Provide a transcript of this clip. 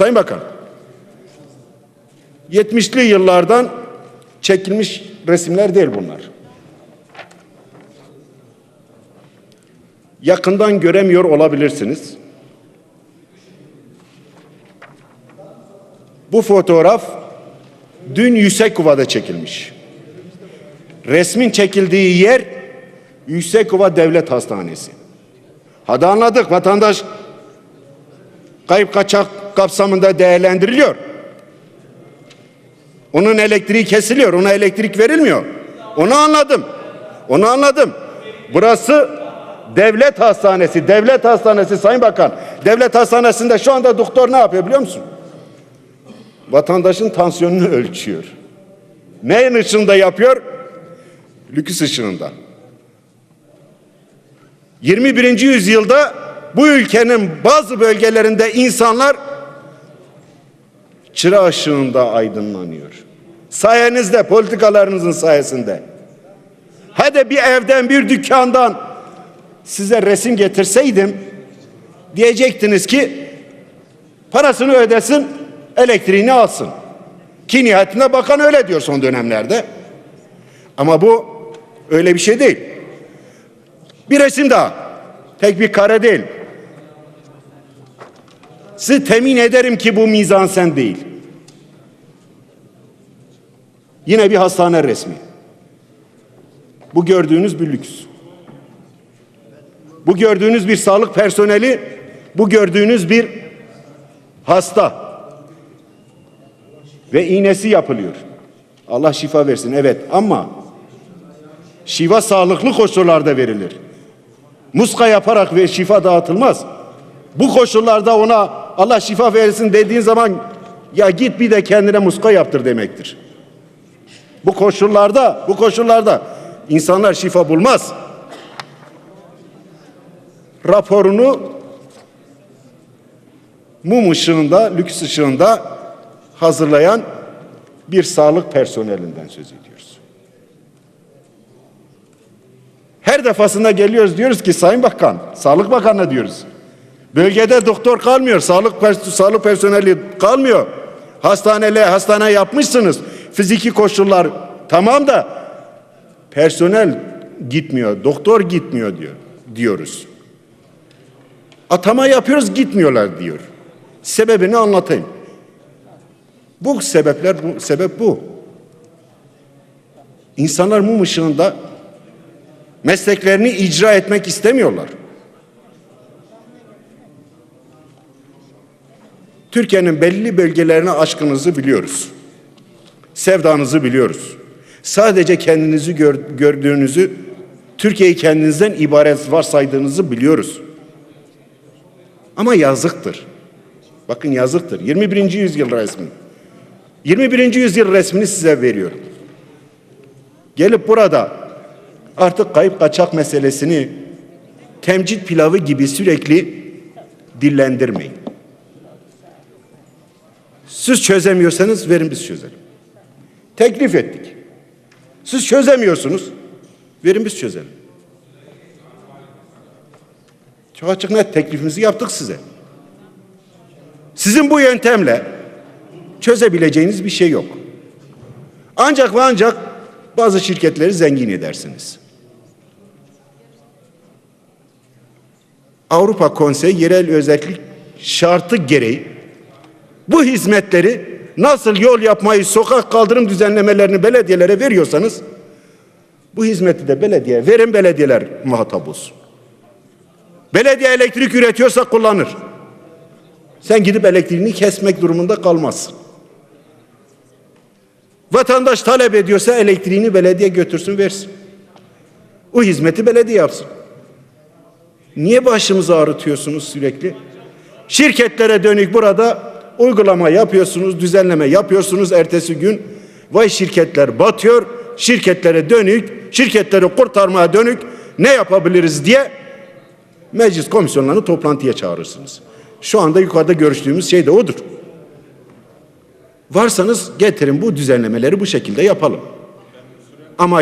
Sayın Bakan, 70'li yıllardan çekilmiş resimler değil bunlar. Yakından göremiyor olabilirsiniz. Bu fotoğraf dün Yüksekova'da çekilmiş. Resmin çekildiği yer Yüksekova Devlet Hastanesi. Hadi anladık vatandaş kayıp kaçak kapsamında değerlendiriliyor. Onun elektriği kesiliyor, ona elektrik verilmiyor. Onu anladım. Onu anladım. Burası devlet hastanesi, devlet hastanesi Sayın Bakan. Devlet hastanesinde şu anda doktor ne yapıyor biliyor musun? Vatandaşın tansiyonunu ölçüyor. Neyin ışığında yapıyor? Lüküs ışığında. 21. yüzyılda bu ülkenin bazı bölgelerinde insanlar çıra ışığında aydınlanıyor. Sayenizde, politikalarınızın sayesinde. Hadi bir evden, bir dükkandan size resim getirseydim diyecektiniz ki parasını ödesin, elektriğini alsın. Ki nihayetinde bakan öyle diyor son dönemlerde. Ama bu öyle bir şey değil. Bir resim daha. Tek bir kare değil. Sizi temin ederim ki bu mizansen değil. Yine bir hastane resmi. Bu gördüğünüz bir lüks. Bu gördüğünüz bir sağlık personeli, bu gördüğünüz bir hasta. Ve iğnesi yapılıyor. Allah şifa versin evet ama şifa sağlıklı koşullarda verilir. Muska yaparak ve şifa dağıtılmaz. Bu koşullarda ona Allah şifa versin dediğin zaman ya git bir de kendine muska yaptır demektir. Bu koşullarda, bu koşullarda insanlar şifa bulmaz. Raporunu mum ışığında, lüks ışığında hazırlayan bir sağlık personelinden söz ediyoruz. Her defasında geliyoruz diyoruz ki Sayın Bakan, Sağlık Bakanı diyoruz. Bölgede doktor kalmıyor, sağlık sağlık personeli kalmıyor. Hastaneler hastane yapmışsınız. Fiziki koşullar tamam da personel gitmiyor, doktor gitmiyor diyor diyoruz. Atama yapıyoruz gitmiyorlar diyor. Sebebini anlatayım. Bu sebepler bu sebep bu. İnsanlar mum ışığında mesleklerini icra etmek istemiyorlar. Türkiye'nin belli bölgelerine aşkınızı biliyoruz. Sevdanızı biliyoruz. Sadece kendinizi gör, gördüğünüzü, Türkiye'yi kendinizden ibaret varsaydığınızı biliyoruz. Ama yazıktır. Bakın yazıktır. 21. yüzyıl resmi. 21. yüzyıl resmini size veriyorum. Gelip burada artık kayıp kaçak meselesini temcit pilavı gibi sürekli dillendirmeyin. Siz çözemiyorsanız verin biz çözelim. Teklif ettik. Siz çözemiyorsunuz. Verin biz çözelim. Çok açık net teklifimizi yaptık size. Sizin bu yöntemle çözebileceğiniz bir şey yok. Ancak ve ancak bazı şirketleri zengin edersiniz. Avrupa Konseyi yerel özellik şartı gereği bu hizmetleri nasıl yol yapmayı, sokak kaldırım düzenlemelerini belediyelere veriyorsanız bu hizmeti de belediye verin belediyeler muhatap olsun. Belediye elektrik üretiyorsa kullanır. Sen gidip elektriğini kesmek durumunda kalmazsın. Vatandaş talep ediyorsa elektriğini belediye götürsün versin. O hizmeti belediye yapsın. Niye başımızı ağrıtıyorsunuz sürekli? Şirketlere dönük burada uygulama yapıyorsunuz, düzenleme yapıyorsunuz ertesi gün. Vay şirketler batıyor, şirketlere dönük, şirketleri kurtarmaya dönük ne yapabiliriz diye meclis komisyonlarını toplantıya çağırırsınız. Şu anda yukarıda görüştüğümüz şey de odur. Varsanız getirin bu düzenlemeleri bu şekilde yapalım. Ama